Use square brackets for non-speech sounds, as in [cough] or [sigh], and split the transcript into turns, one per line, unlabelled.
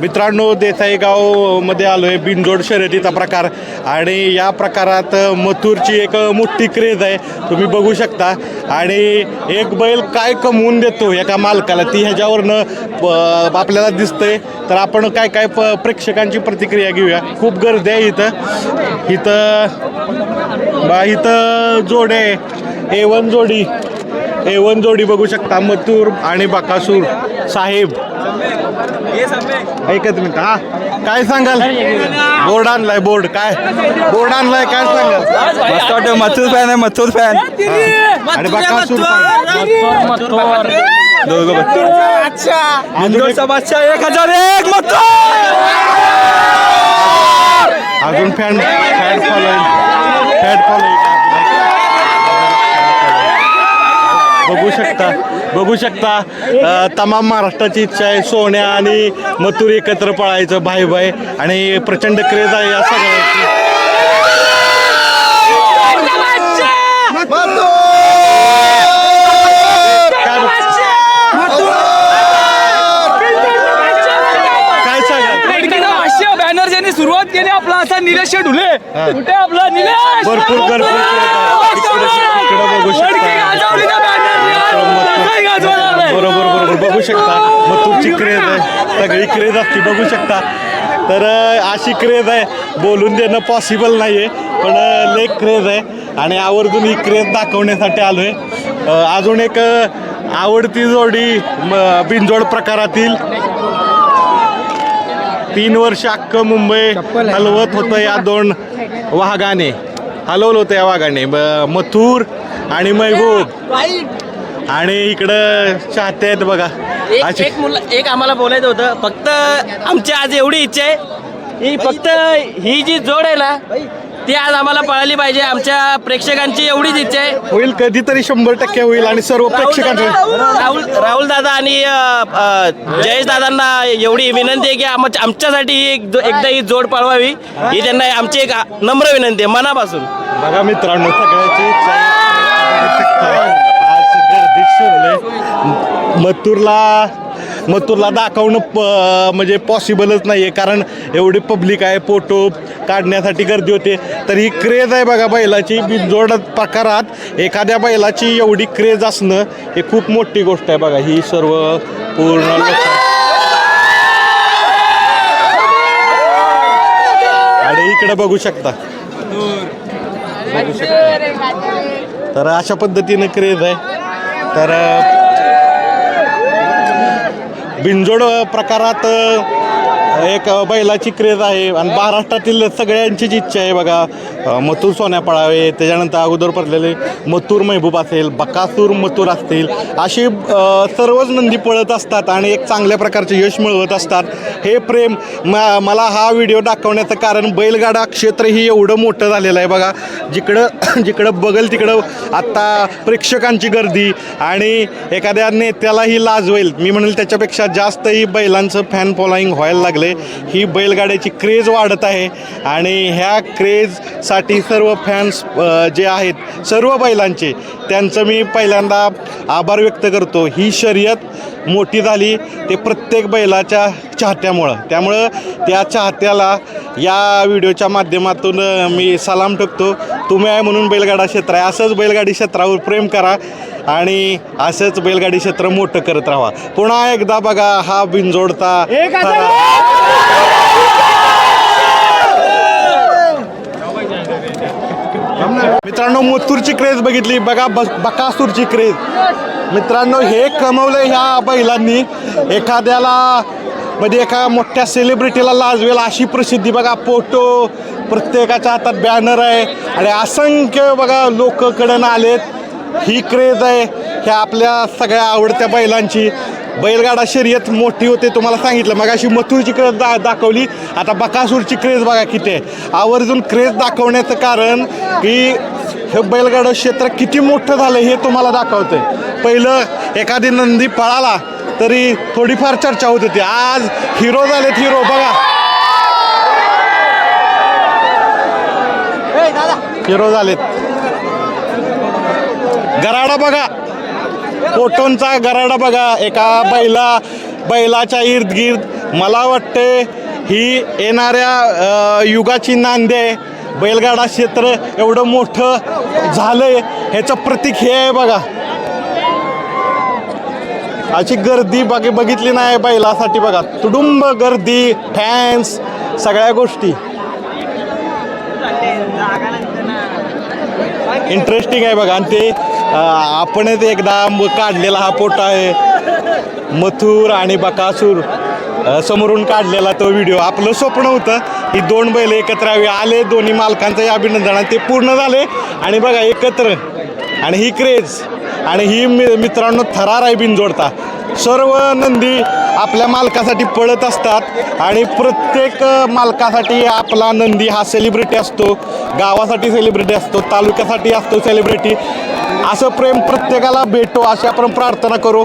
मित्रांनो देसाईगाव आलो आलोय बिनजोड शर्यतीचा प्रकार आणि या प्रकारात मथुरची एक मोठी क्रेज आहे तुम्ही बघू शकता. आणि एक बैल काय कमवून देतो एका मालकाला ती ह्याच्यावरनं आपल्याला दिसतंय. तर आपण काय काय प प्रेक्षकांची प्रतिक्रिया घेऊया. खूप गर्दी आहे इथं. इथं बा इथं जोडे ए वन जोडी. ए वन जोडी बघू शकता. मथुर आणि बकासूर साहेब. एकच मिनिट हा. काय सांगाल? बोर्ड आणलाय बोर्ड. काय? बोर्ड आणलाय काय सांगाल?
मस्त वाटतं मथुर फॅन आहे मथुर फॅन
आणि बकासूर
बादशाह एक हजार एक मथुर!
अजून fan fan following fan following बघू शकता बघू शकता अ, तमाम महाराष्ट्राची इच्छा आहे सोन्या आणि मथुर एकत्र पळायचं भाई भाई आणि प्रचंड क्रेज आहे या सगळ्याची काय काय सांगाल
बॅनर ज्यांनी सुरुवात केली आपला असा निलेश ढुले कुठे आपला निलेश
भरपूर इकडे बघू शकता. बरोबर बरोबर बघू शकता. मग तुमची क्रेज आहे. सगळी क्रेज असते. बघू शकता. तर अशी क्रेज आहे. बोलून देणं पॉसिबल नाही आहे पण लय क्रेज आहे. आणि आवर्जून ही क्रेज दाखवण्यासाठी आलो आहे अजून एक आवडती जोडी म, बिनजोड प्रकारातील तीन वर्ष अख्खं मुंबई हलवत होतं या दोन वाघाने. हलवलं होतं या वाघाने. ब- मथुर आणि महबूब आणि इकडं चाहते आहेत बघा.
एक
अशी-
एक मुलं एक आम्हाला बोलायचं होतं. फक्त आमची आज एवढी इच्छा आहे. ही फक्त ही जी जोड आहे ना ती आज आम्हाला पळाली पाहिजे. आमच्या प्रेक्षकांची एवढीच इच्छा आहे.
होईल कधीतरी शंभर टक्के होईल आणि सर्व प्रेक्षकांचं.
राहुल राहुल दादा आणि जयेश दादांना एवढी विनंती आहे की आम- आमच्यासाठी ही एक एकदा ही जोड पळवावी. ही त्यांना आमची एक नम्र विनंती आहे मनापासून.
बघा मित्रांनो सगळ्याची. बघू शकता. आज मथुरला मग तुला दाखवणं प म्हणजे पॉसिबलच नाही आहे कारण एवढी पब्लिक आहे फोटो काढण्यासाठी गर्दी होते. तर ही क्रेज आहे बघा बैलाची बिनजोड प्रकारात एखाद्या बैलाची एवढी क्रेज असणं हे खूप मोठी गोष्ट आहे बघा. ही सर्व पूर्ण लोक आणि इकडे बघू शकता. बघू शकता. तर अशा पद्धतीनं क्रेज आहे. तर भिंजोड प्रकारात एक बैलाची क्रेज आहे आणि महाराष्ट्रातील सगळ्यांचीच इच्छा आहे बघा. मथूर मथुर सोन्या पळावे त्याच्यानंतर अगोदर पडलेले मथुर महबूब असेल बकासूर मथुर असतील अशी सर्वच नंदी पळत असतात आणि एक चांगल्या प्रकारचे यश मिळवत असतात. हे प्रेम म मला हा व्हिडिओ दाखवण्याचं कारण बैलगाडा क्षेत्र ही एवढं मोठं झालेलं आहे बघा. जिकडं [clears throat] जिकडं बघल तिकडं आत्ता प्रेक्षकांची गर्दी आणि एखाद्या नेत्यालाही लाजवेल मी म्हणेल त्याच्यापेक्षा जास्तही बैलांचं फॅन फॉलोईंग व्हायला लागले ही बैलगाड्याची क्रेज वाढत आहे आणि ह्या क्रेजसाठी सर्व फॅन्स जे आहेत सर्व बैलांचे त्यांचं मी पहिल्यांदा आभार व्यक्त करतो. ही शर्यत मोठी झाली. ते प्रत्येक बैलाच्या चाहत्यामुळं त्यामुळं त्या चाहत्याला या व्हिडिओच्या माध्यमातून मी सलाम ठेवतो तुम्ही आहे म्हणून बैलगाडा क्षेत्र आहे. असंच बैलगाडी क्षेत्रावर प्रेम करा आणि असंच बैलगाडी क्षेत्र मोठं करत राहा. पुन्हा एकदा बघा हा बिनजोडता थरा. मित्रांनो मथुरची क्रेज बघितली. बघा बकासूरची क्रेज मित्रांनो हे कमवलं ह्या बैलांनी. एखाद्याला म्हणजे एका मोठ्या सेलिब्रिटीला लाजवेल अशी प्रसिद्धी बघा फोटो प्रत्येकाच्या हातात बॅनर आहे. आणि असंख्य बघा लोककडनं आलेत. ही क्रेज आहे ह्या आपल्या सगळ्या आवडत्या बैलांची. बैलगाडा शर्यत मोठी होते तुम्हाला सांगितलं. मग अशी मथुरची क्रेज दा दाखवली. आता बकासूरची क्रेज बघा किती आहे. आवर्जून क्रेज दाखवण्याचं कारण की हे बैलगाडा क्षेत्र किती मोठं झालं हे तुम्हाला दाखवतंय. पहिलं एखादी नंदी पळाला तरी थोडीफार चर्चा होत होती. आज हिरो झालेत हिरो बघा. हिरो झालेत. गराडा बघा. फोटोंचा गराडा बघा एका बैला बैलाच्या इर्द गिर्द मला वाटते ही येणाऱ्या युगाची नांदी आहे. बैलगाडा क्षेत्र एवढं मोठं झालंय ह्याचं प्रतीक हे आहे बघा. अशी गर्दी बघ बघितली नाही बैलासाठी बघा. तुडुंब गर्दी फॅन्स सगळ्या गोष्टी. इंटरेस्टिंग आहे बघा. आणि ते आपणच एकदा काढलेला हा फोटो आहे. मथुर आणि बकासूर. समोरून काढलेला तो व्हिडिओ. आपलं स्वप्न होतं की दोन बैल एकत्र आले दोन्ही मालकांचं अभिनंदन आणि ते पूर्ण झाले. आणि बघा एकत्र. आणि ही क्रेज. आणि ही मि- मित्रांनो थरार आहे बिनजोडता. सर्व नंदी आपल्या मालकासाठी पळत असतात. आणि प्रत्येक मालकासाठी आपला नंदी हा सेलिब्रिटी असतो. गावासाठी सेलिब्रिटी असतो तालुक्यासाठी असतो सेलिब्रिटी असं प्रेम प्रत्येकाला भेटो अशी आपण प्रार्थना करू.